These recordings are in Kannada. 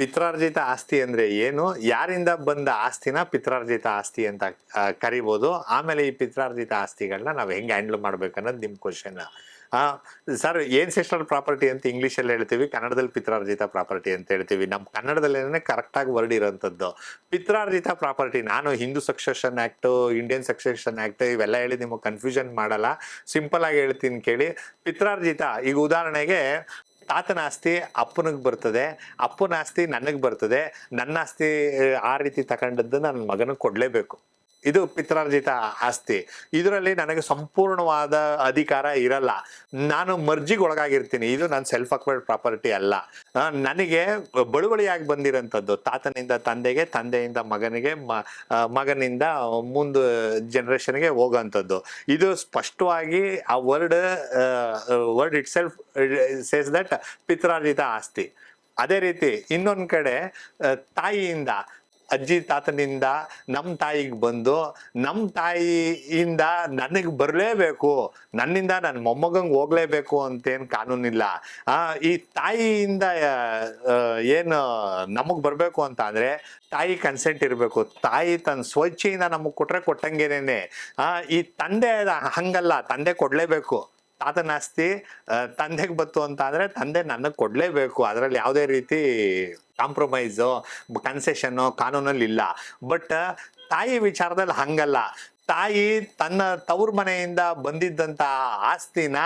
ಪಿತ್ರಾರ್ಜಿತ ಆಸ್ತಿ ಅಂದ್ರೆ ಏನು? ಯಾರಿಂದ ಬಂದ ಆಸ್ತಿನ ಪಿತ್ರಾರ್ಜಿತ ಆಸ್ತಿ ಅಂತ ಕರಿಬೋದು. ಆಮೇಲೆ ಈ ಪಿತ್ರಾರ್ಜಿತ ಆಸ್ತಿಗಳನ್ನ ನಾವು ಹೆಂಗೆ ಹ್ಯಾಂಡಲ್ ಮಾಡ್ಬೇಕು ಅನ್ನೋದು ನಿಮ್ಮ ಕ್ವಶನ್ ಸರ್ ಏನ್ಸೆಸ್ಟ್ರಲ್ ಪ್ರಾಪರ್ಟಿ ಅಂತ ಇಂಗ್ಲೀಷಲ್ಲಿ ಹೇಳ್ತೀವಿ, ಕನ್ನಡದಲ್ಲಿ ಪಿತ್ರಾರ್ಜಿತ ಪ್ರಾಪರ್ಟಿ ಅಂತ ಹೇಳ್ತೀವಿ. ನಮ್ಮ ಕನ್ನಡದಲ್ಲೇನೆ ಕರೆಕ್ಟಾಗಿ ವರ್ಡ್ ಇರೋಂಥದ್ದು. ಪಿತ್ರಾರ್ಜಿತ ಪ್ರಾಪರ್ಟಿ ನಾನು Hindu succession act Indian succession act ಇವೆಲ್ಲ ಹೇಳಿ ನಿಮಗೆ ಕನ್ಫ್ಯೂಷನ್ ಮಾಡಲ್ಲ. ಸಿಂಪಲ್ ಆಗಿ ಹೇಳ್ತೀನಿ ಕೇಳಿ. ಪಿತ್ರಾರ್ಜಿತ, ಈಗ ಉದಾಹರಣೆಗೆ ತಾತನ ಆಸ್ತಿ ಅಪ್ಪನಿಗೆ ಬರ್ತದೆ, ಅಪ್ಪನ ಆಸ್ತಿ ನನಗೆ ಬರ್ತದೆ, ನನ್ನ ಆಸ್ತಿ, ಆ ರೀತಿ ತಗೊಂಡದ್ದು ನನ್ನ ಮಗನಿಗೆ ಕೊಡಲೇಬೇಕು. ಇದು ಪಿತ್ರಾರ್ಜಿತ ಆಸ್ತಿ. ಇದರಲ್ಲಿ ನನಗೆ ಸಂಪೂರ್ಣವಾದ ಅಧಿಕಾರ ಇರಲ್ಲ. ನಾನು ಮರ್ಜಿಗೆ ಒಳಗಾಗಿರ್ತೀನಿ ಇದು ನನ್ನ ಸೆಲ್ಫ್ ಅಕ್ವೈರ್ಡ್ ಪ್ರಾಪರ್ಟಿ ಅಲ್ಲ ನನಗೆ ಬಳುವಳಿಯಾಗಿ ಬಂದಿರೋಂಥದ್ದು. ತಾತನಿಂದ ತಂದೆಗೆ, ತಂದೆಯಿಂದ ಮಗನಿಗೆ ಮಗನಿಂದ ಮುಂದೆ ಜನರೇಷನ್ಗೆ ಹೋಗೋಂಥದ್ದು. ಇದು ಸ್ಪಷ್ಟವಾಗಿ ಆ word word itself says that ಪಿತ್ರಾರ್ಜಿತ ಆಸ್ತಿ. ಅದೇ ರೀತಿ ಇನ್ನೊಂದು ಕಡೆ ತಾಯಿಯಿಂದ. ಅಜ್ಜಿ ತಾತನಿಂದ ನಮ್ಮ ತಾಯಿಗೆ ಬಂದು ನಮ್ಮ ತಾಯಿಯಿಂದ ನನಗೆ ಬರಲೇಬೇಕು, ನನ್ನಿಂದ ನನ್ನ ಮೊಮ್ಮಗಂಗೆ ಹೋಗ್ಲೇಬೇಕು ಅಂತೇನು ಕಾನೂನಿಲ್ಲ. ಈ ತಾಯಿಯಿಂದ ಏನು ನಮಗೆ ಬರಬೇಕು ಅಂತ ಅಂದರೆ ತಾಯಿ ಕನ್ಸೆಂಟ್ ಇರಬೇಕು. ತಾಯಿ ತನ್ನ ಸ್ವಚ್ಛೆಯಿಂದ ನಮಗೆ ಕೊಟ್ಟರೆ ಕೊಟ್ಟಂಗೇನೇ ಈ ತಂದೆ ಹಂಗಲ್ಲ, ತಂದೆ ಕೊಡಲೇಬೇಕು. ತಾತನ ಆಸ್ತಿ ತಂದೆಗೆ ಬತ್ತು ಅಂತ ಅಂದರೆ ತಂದೆ ನನಗೆ ಕೊಡಲೇಬೇಕು. ಅದರಲ್ಲಿ ಯಾವುದೇ ರೀತಿ ಕಾಂಪ್ರಮೈಸು ಕನ್ಸೆಷನ್ನು ಕಾನೂನಲ್ಲಿ ಇಲ್ಲ. ಬಟ್, ತಾಯಿ ವಿಚಾರದಲ್ಲಿ ಹಂಗಲ್ಲ. ತಾಯಿ ತನ್ನ ತವ್ರ ಮನೆಯಿಂದ ಬಂದಿದ್ದಂಥ ಆಸ್ತಿನ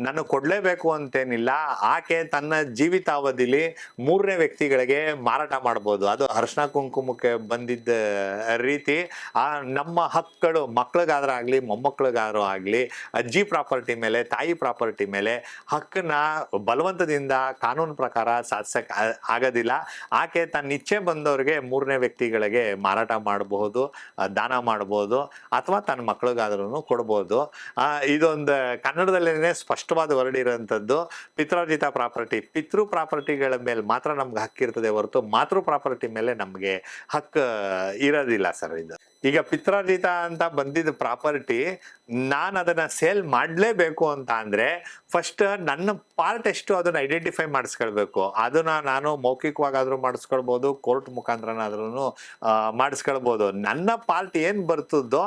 ನಾನು ಕೊಡಲೇಬೇಕು ಅಂತೇನಿಲ್ಲ. ಆಕೆ ತನ್ನ ಜೀವಿತಾವಧಿಲಿ ಮೂರನೇ ವ್ಯಕ್ತಿಗಳಿಗೆ ಮಾರಾಟ ಮಾಡ್ಬೋದು. ಅದು ಅರ್ಶನ ಕುಂಕುಮಕ್ಕೆ ಬಂದಿದ್ದ ರೀತಿ. ಆ ನಮ್ಮ ಹಕ್ಕುಗಳು ಮಕ್ಳಿಗಾದ್ರೂ ಆಗಲಿ, ಮೊಮ್ಮಕ್ಳಿಗಾದ್ರೂ ಆಗಲಿ, ಅಜ್ಜಿ ಪ್ರಾಪರ್ಟಿ ಮೇಲೆ, ತಾಯಿ ಪ್ರಾಪರ್ಟಿ ಮೇಲೆ ಹಕ್ಕನ್ನ ಬಲವಂತದಿಂದ ಕಾನೂನು ಪ್ರಕಾರ ಸಾಧಿಸಕ್ಕೆ ಆಗೋದಿಲ್ಲ. ಆಕೆ ತನ್ನ ಇಚ್ಛೆ ಬಂದವರಿಗೆ ಮೂರನೇ ವ್ಯಕ್ತಿಗಳಿಗೆ ಮಾರಾಟ ಮಾಡಬಹುದು ದಾನ ಮಾಡಬಹುದು, ಅಥವಾ ತನ್ನ ಮಕ್ಳಿಗಾದ್ರೂ ಕೊಡ್ಬೋದು. ಇದೊಂದು ಕನ್ನಡದಲ್ಲೇನೆ ಸ್ಪಷ್ಟವಾದ ವರ್ಡ್ ಇರೋಂಥದ್ದು ಪಿತ್ರಾರ್ಜಿತ ಪ್ರಾಪರ್ಟಿ. ಪಿತೃ ಪ್ರಾಪರ್ಟಿಗಳ ಮೇಲೆ ಮಾತ್ರ ನಮ್ಗೆ ಹಕ್ಕಿರ್ತದೆ ಹೊರತು ಮಾತೃ ಪ್ರಾಪರ್ಟಿ ಮೇಲೆ ನಮಗೆ ಹಕ್ಕು ಇರೋದಿಲ್ಲ ಸರ್ ಇದು. ಈಗ ಪಿತ್ರಾರ್ಜಿತ ಅಂತ ಬಂದಿದ್ದ ಪ್ರಾಪರ್ಟಿ, ನಾನು ಅದನ್ನ ಸೇಲ್ ಮಾಡಲೇಬೇಕು ಅಂತ ಅಂದ್ರೆ ಫಸ್ಟ್ ನನ್ನ ಪಾರ್ಟ್ ಎಷ್ಟು ಅದನ್ನ ಐಡೆಂಟಿಫೈ ಮಾಡಿಸ್ಕೊಳ್ಬೇಕು. ಅದನ್ನ ನಾನು ಮೌಖಿಕವಾಗಾದ್ರೂ ಮಾಡಿಸ್ಕೊಳ್ಬೋದು ಕೋರ್ಟ್ ಮುಖಾಂತರನಾದ್ರೂ ಮಾಡಿಸ್ಕೊಳ್ಬೋದು. ನನ್ನ ಪಾರ್ಟ್ ಏನು ಬರ್ತದೋ,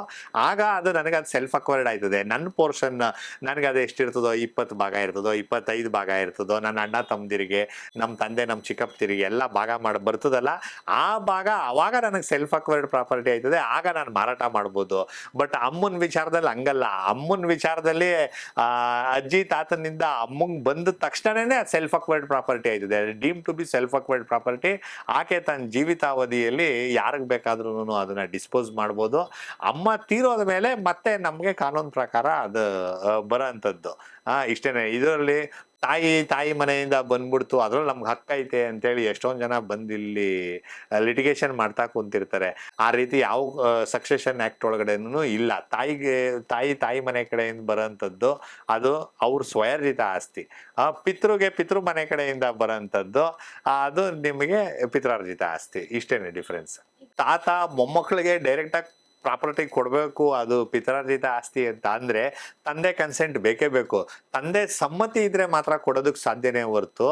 ಆಗ ಅದು ನನಗೆ ಅದು ಸೆಲ್ಫ್ ಅಕ್ವೈರ್ಡ್ ಆಯ್ತದೆ. ನನ್ನ ಪೋರ್ಷನ್ ನನಗೆ ಅದು ಎಷ್ಟಿರ್ತದೋ, ಇಪ್ಪತ್ತು ಭಾಗ ಇರ್ತದೋ, ಇಪ್ಪತ್ತೈದು ಭಾಗ ಇರ್ತದೋ, ನನ್ನ ಅಣ್ಣ ತಮ್ಮದಿರಿಗೆ, ನಮ್ಮ ತಂದೆ, ನಮ್ಮ ಚಿಕ್ಕಪ್ಪದಿರಿಗೆ ಎಲ್ಲ ಭಾಗ ಮಾಡಿ, ಬರ್ತದಲ್ಲ, ಆ ಭಾಗ ಅವಾಗ ನನಗೆ ಸೆಲ್ಫ್ ಅಕ್ವೈರ್ಡ್ ಪ್ರಾಪರ್ಟಿ ಆಯ್ತದೆ. ಆಗ ನಾನು ಮಾರಾಟ ಮಾಡ್ಬೋದು. ಬಟ್ ಅಮ್ಮನ ವಿಚಾರದಲ್ಲಿ ಹಂಗಲ್ಲ. ಅಮ್ಮನ ವಿಚಾರದಲ್ಲಿ ಅಜ್ಜಿ ತಾತನಿಂದ ಅಮ್ಮಂಗೆ ಬಂದ ತಕ್ಷಣನೇ ಸೆಲ್ಫ್ ಅಕ್ವೈರ್ಡ್ ಪ್ರಾಪರ್ಟಿ ಆಯ್ತದೆ. Deem to be self acquired property ಆಕೆ ತನ್ನ ಜೀವಿತಾವಧಿಯಲ್ಲಿ ಯಾರಿಗೆ ಬೇಕಾದ್ರೂ ಅದನ್ನ ಡಿಸ್ಪೋಸ್ ಮಾಡ್ಬೋದು. ಅಮ್ಮ ತೀರೋದ ಮೇಲೆ ಮತ್ತೆ ನಮಗೆ ಕಾನೂನು ಪ್ರಕಾರ ಅದು ಬರೋ ಅಂಥದ್ದು ಇಷ್ಟೇನೆ. ಇದರಲ್ಲಿ ತಾಯಿ ತಾಯಿ ಮನೆಯಿಂದ ಬಂದ್ಬಿಡ್ತು. ಅದ್ರಲ್ಲಿ ನಮ್ಗೆ ಹಕ್ಕೈತೆ ಅಂತೇಳಿ ಎಷ್ಟೊಂದು ಜನ ಬಂದು ಇಲ್ಲಿ ಲಿಟಿಗೇಷನ್ ಮಾಡ್ತಾ ಕುಂತಿರ್ತಾರೆ. ಆ ರೀತಿ ಯಾವ ಸಕ್ಸೆಷನ್ ಆ್ಯಕ್ಟ್ ಒಳಗಡೆನೂ ಇಲ್ಲ. ತಾಯಿಗೆ, ತಾಯಿ ತಾಯಿ ಮನೆ ಕಡೆಯಿಂದ ಬರೋಂಥದ್ದು ಅದು ಅವ್ರ ಸ್ವಯರ್ಜಿತ ಆಸ್ತಿ. ಆ, ಪಿತೃಗೆ ಪಿತೃ ಮನೆ ಕಡೆಯಿಂದ ಬರೋಂಥದ್ದು ಅದು ನಿಮಗೆ ಪಿತ್ರಾರ್ಜಿತ ಆಸ್ತಿ. ಇಷ್ಟೇನೆ ಡಿಫ್ರೆನ್ಸ್ ತಾತ, ಮೊಮ್ಮಕ್ಕಳಿಗೆ ಡೈರೆಕ್ಟಾಗಿ ಪ್ರಾಪರ್ಟಿ ಕೊಡಬೇಕು, ಅದು ಪಿತರಾರ್ಜಿತ ಆಸ್ತಿ ಅಂತ ಅಂದರೆ ತಂದೆ ಕನ್ಸೆಂಟ್ ಬೇಕೇ ಬೇಕು. ತಂದೆ ಸಮ್ಮತಿ ಇದ್ರೆ ಮಾತ್ರ ಕೊಡೋದಕ್ಕೆ ಸಾಧ್ಯನೇ ಹೊರತು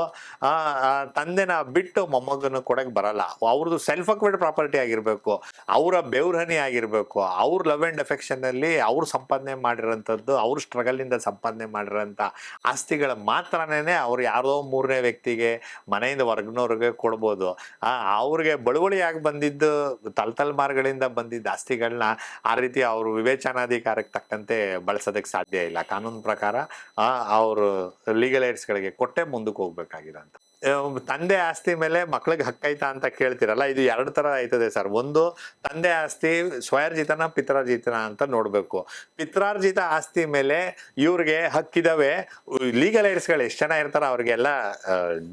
ತಂದೆನ ಬಿಟ್ಟು ಮೊಮ್ಮಗನ ಕೊಡಕ್ಕೆ ಬರಲ್ಲ. ಅವ್ರದ್ದು ಸೆಲ್ಫ್ ಅಕ್ವೇಡ್ ಪ್ರಾಪರ್ಟಿ ಆಗಿರಬೇಕು, ಅವರ ಬೆವ್ರಹನಿ ಆಗಿರಬೇಕು, ಅವ್ರ ಲವ್ ಆ್ಯಂಡ್ ಅಫೆಕ್ಷನಲ್ಲಿ ಅವ್ರು ಸಂಪಾದನೆ ಮಾಡಿರೋಂಥದ್ದು, ಅವ್ರ ಸ್ಟ್ರಗಲಿಂದ ಸಂಪಾದನೆ ಮಾಡಿರೋಂಥ ಆಸ್ತಿಗಳ ಮಾತ್ರನೇ ಅವ್ರು ಯಾರೋ ಮೂರನೇ ವ್ಯಕ್ತಿಗೆ, ಮನೆಯಿಂದ ಹೊರಗಿನವ್ರಿಗೆ ಕೊಡ್ಬೋದು. ಅವ್ರಿಗೆ ಬಳುವಳಿಯಾಗಿ ಬಂದಿದ್ದು ತಲೆತಲೆಮಾರುಗಳಿಂದ ಬಂದಿದ್ದ ಆಸ್ತಿಗಳನ್ನ ಆ ರೀತಿ ಅವರು ವಿವೇಚನಾಧಿಕಾರಕ್ಕೆ ತಕ್ಕಂತೆ ಬಳಸೋದಕ್ಕೆ ಸಾಧ್ಯ ಇಲ್ಲ. ಕಾನೂನು ಪ್ರಕಾರ ಅವರು ಲೀಗಲ್ ಏಡ್ಸ್ಗಳಿಗೆ ಕೊಟ್ಟೆ ಮುಂದಕ್ಕೆ ಹೋಗ್ಬೇಕಾಗಿದೆ ಅಹ್ ತಂದೆ ಆಸ್ತಿ ಮೇಲೆ ಮಕ್ಳಿಗೆ ಹಕ್ಕೈತಾ ಅಂತ ಕೇಳ್ತಿರಲ್ಲ, ಇದು ಎರಡು ತರ ಆಯ್ತದೆ ಸರ್. ಒಂದು, ತಂದೆ ಆಸ್ತಿ ಸ್ವಯರ್ಜಿತನ, ಪಿತ್ರಾರ್ಜಿತನ ಅಂತ ನೋಡಬೇಕು. ಪಿತ್ರಾರ್ಜಿತ ಆಸ್ತಿ ಮೇಲೆ ಇವ್ರಿಗೆ ಹಕ್ಕಿದಾವೆ. ಲೀಗಲ್ ಏರ್ಸ್ಗಳು ಎಷ್ಟು ಜನ ಇರ್ತಾರೋ ಅವ್ರಿಗೆಲ್ಲ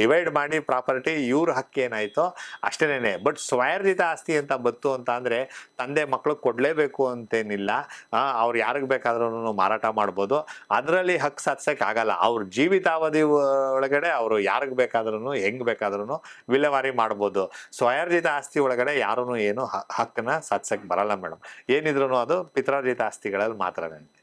ಡಿವೈಡ್ ಮಾಡಿ ಪ್ರಾಪರ್ಟಿ ಇವ್ರ ಹಕ್ಕು ಏನಾಯ್ತೋ ಅಷ್ಟೇನೆ ಬಟ್ ಸ್ವಯರ್ಜಿತ ಆಸ್ತಿ ಅಂತ ಬತ್ತು ಅಂತ ಅಂದ್ರೆ ತಂದೆ ಮಕ್ಳು ಕೊಡ್ಲೇಬೇಕು ಅಂತೇನಿಲ್ಲ. ಅವ್ರು ಯಾರಿಗೆ ಬೇಕಾದ್ರೂ ಮಾರಾಟ ಮಾಡ್ಬೋದು. ಅದರಲ್ಲಿ ಹಕ್ಕು ಸಾಧಿಸಕ್ ಆಗಲ್ಲ. ಅವ್ರ ಜೀವಿತಾವಧಿ ಒಳಗಡೆ ಅವರು ಯಾರಿಗೆ ಬೇಕಾದ್ರೂ ಹೆಂಗ್ ಬೇಕಾದ್ರೂ ವಿಲೇವಾರಿ ಮಾಡ್ಬೋದು. ಸ್ವಯಾರ್ಜಿತ ಆಸ್ತಿ ಒಳಗಡೆ ಯಾರೂ ಏನು ಹಕ್ಕನ್ನ ಸಾಧಿಸಕ್ ಬರಲ್ಲ ಮೇಡಮ್. ಏನಿದ್ರು ಅದು ಪಿತ್ರಾರ್ಜಿತ ಆಸ್ತಿಗಳಲ್ಲಿ ಮಾತ್ರನೇ